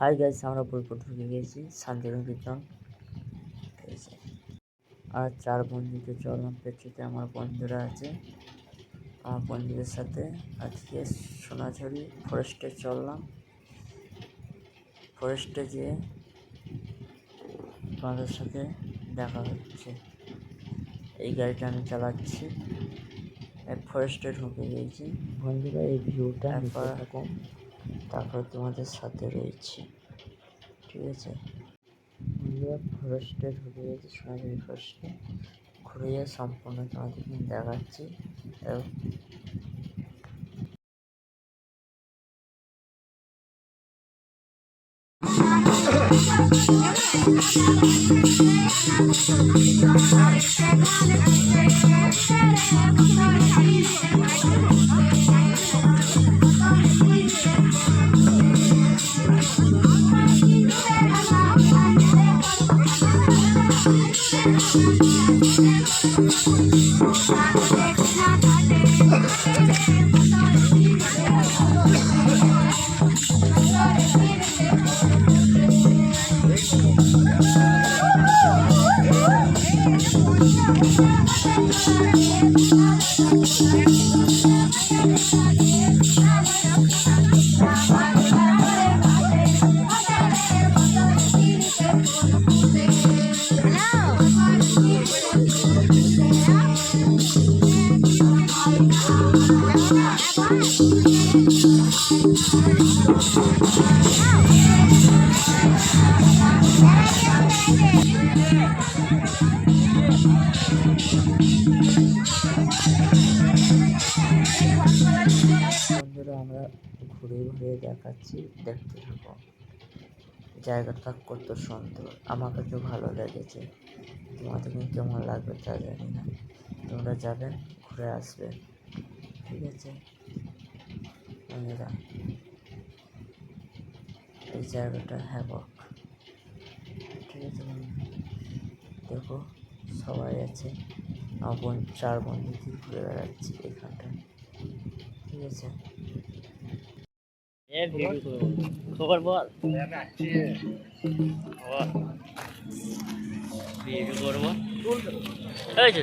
Hi guys আমরা বোলপুর ঢুকে গিয়েছি শান্তিনিকেতন আর চার বন্ধুতে চললাম পেছুতে আমার বন্ধুরা আছে আমার বন্ধুদের সাথে আজকে সোনাঝুরি ফরেস্টে চললাম ফরেস্টে যেয়ে তোমাদের সাথে দেখা হচ্ছে এই গাড়িটা আমি চালাচ্ছি এক ফরেস্টে ঢুকে গিয়েছি বন্ধুরা এই ভিউটা এরকম তারপর তোমাদের সাথে রয়েছি। ঠিক আছে? বন্ধুরা ফরেস্টে ঢুকে গেছি, সোনাঝুরি ফরেস্টে ঘুরে সম্পূর্ণ তোমাদেরকে দেখাচ্ছি। এবং বন্ধুরা আমরা ঘুরে ঘুরে দেখাচ্ছি। দেখতে থাকো। জায়গাটা কত সুন্দর। আমার কাছে ভালো লেগেছে। তোমাদের কেমন লাগবে তা জানি না। তোমরা যাবে, ঘুরে আসবে। ঠিক আছে? বন্ধুরা। এই জায়গাটা হ্যাবক ঠিক আছে দেখো সবাই আছে। আমার বোন চার বন্ধু দিয়ে ঘুরে বেড়াচ্ছি এখানটায় ঠিক আছে? এ ভিডিও করব খবর বল। করব এই যে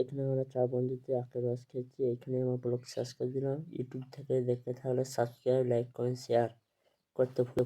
এখানে আমরা চার বন্ধুতে একটা রস খেয়েছি। এখানে আমার ব্লগ শেষ করে দিলাম। ইউটিউব থেকে দেখতে থাকলে সাবস্ক্রাইব লাইক করেন শেয়ার করতে ভুলে